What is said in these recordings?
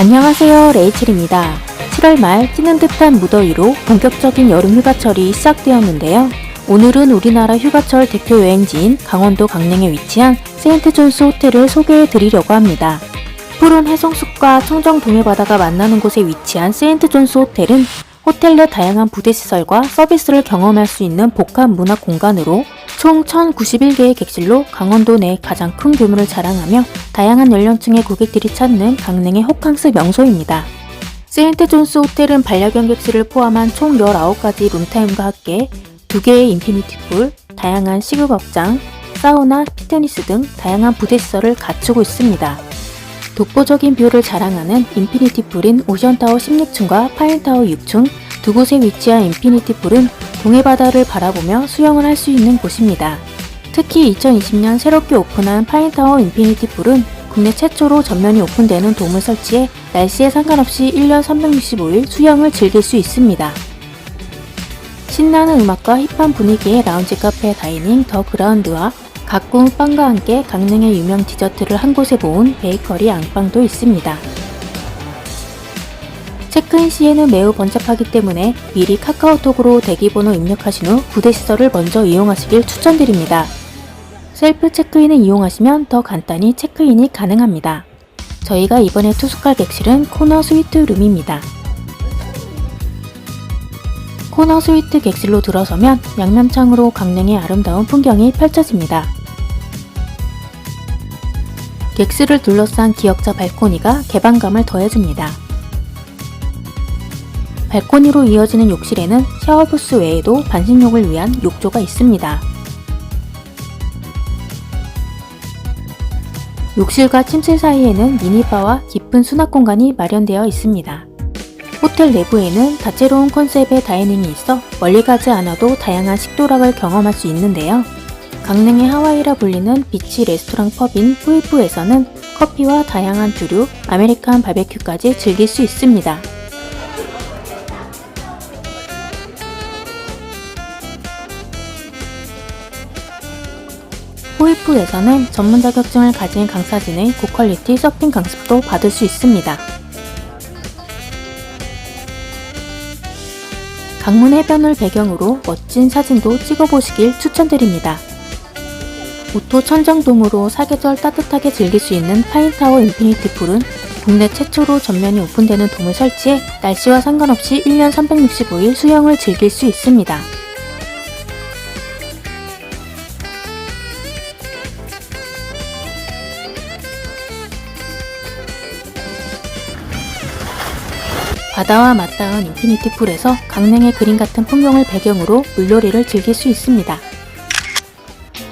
안녕하세요 레이첼입니다. 7월 말 찌는 듯한 무더위로 본격적인 여름 휴가철이 시작되었는데요. 오늘은 우리나라 휴가철 대표 여행지인 강원도 강릉에 위치한 세인트 존스 호텔을 소개해 드리려고 합니다. 푸른 해성숲과 청정 동해바다가 만나는 곳에 위치한 세인트 존스 호텔은 호텔 내 다양한 부대 시설과 서비스를 경험할 수 있는 복합 문화 공간으로 총 1091개의 객실로 강원도 내 가장 큰 규모를 자랑하며 다양한 연령층의 고객들이 찾는 강릉의 호캉스 명소입니다. 세인트 존스 호텔은 반려견 객실을 포함한 총 19가지 룸타임과 함께 2개의 인피니티 풀, 다양한 식욕업장, 사우나, 피트니스 등 다양한 부대 시설을 갖추고 있습니다. 독보적인 뷰를 자랑하는 인피니티 풀인 오션타워 16층과 파인타워 6층 두 곳에 위치한 인피니티 풀은 동해바다를 바라보며 수영을 할 수 있는 곳입니다. 특히 2020년 새롭게 오픈한 파인타워 인피니티 풀은 국내 최초로 전면이 오픈되는 돔을 설치해 날씨에 상관없이 1년 365일 수영을 즐길 수 있습니다. 신나는 음악과 힙한 분위기의 라운지 카페 다이닝 더 그라운드와 가꾸운 빵과 함께 강릉의 유명 디저트를 한 곳에 모은 베이커리 앙빵도 있습니다. 체크인 시에는 매우 번잡하기 때문에 미리 카카오톡으로 대기번호 입력하신 후 부대 시설을 먼저 이용하시길 추천드립니다. 셀프 체크인을 이용하시면 더 간단히 체크인이 가능합니다. 저희가 이번에 투숙할 객실은 코너 스위트 룸입니다. 코너 스위트 객실로 들어서면 양면창으로 강릉의 아름다운 풍경이 펼쳐집니다. 객실을 둘러싼 기역자 발코니가 개방감을 더해줍니다. 발코니로 이어지는 욕실에는 샤워부스 외에도 반신욕을 위한 욕조가 있습니다. 욕실과 침실 사이에는 미니바와 깊은 수납 공간이 마련되어 있습니다. 호텔 내부에는 다채로운 컨셉의 다이닝이 있어 멀리 가지 않아도 다양한 식도락을 경험할 수 있는데요. 강릉의 하와이라 불리는 비치 레스토랑 펍인 후이프에서는 커피와 다양한 주류, 아메리칸 바베큐까지 즐길 수 있습니다. 호이프에서는 전문 자격증을 가진 강사진의 고퀄리티 서핑 강습도 받을 수 있습니다. 강문 해변을 배경으로 멋진 사진도 찍어보시길 추천드립니다. 오토 천정돔으로 사계절 따뜻하게 즐길 수 있는 파인타워 인피니티 풀은 국내 최초로 전면이 오픈되는 돔을 설치해 날씨와 상관없이 1년 365일 수영을 즐길 수 있습니다. 바다와 맞닿은 인피니티 풀에서 강릉의 그림 같은 풍경을 배경으로 물놀이를 즐길 수 있습니다.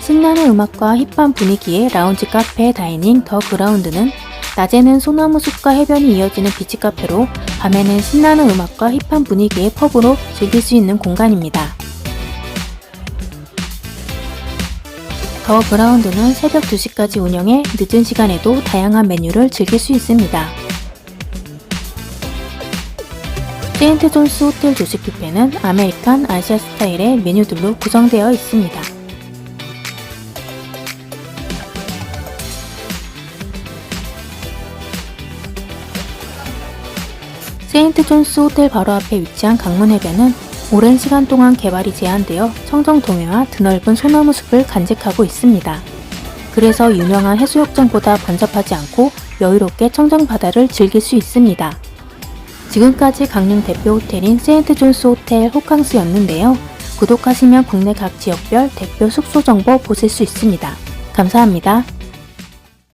신나는 음악과 힙한 분위기의 라운지 카페 다이닝 더 그라운드는 낮에는 소나무 숲과 해변이 이어지는 비치 카페로 밤에는 신나는 음악과 힙한 분위기의 펍으로 즐길 수 있는 공간입니다. 더 그라운드는 새벽 2시까지 운영해 늦은 시간에도 다양한 메뉴를 즐길 수 있습니다. 세인트 존스 호텔 조식 뷔페는 아메리칸 아시아 스타일의 메뉴들로 구성되어 있습니다. 세인트 존스 호텔 바로 앞에 위치한 강문 해변은 오랜 시간 동안 개발이 제한되어 청정 동해와 드넓은 소나무 숲을 간직하고 있습니다. 그래서 유명한 해수욕장보다 번잡하지 않고 여유롭게 청정 바다를 즐길 수 있습니다. 지금까지 강릉 대표 호텔인 세인트 존스 호텔 호캉스였는데요. 구독하시면 국내 각 지역별 대표 숙소 정보 보실 수 있습니다. 감사합니다.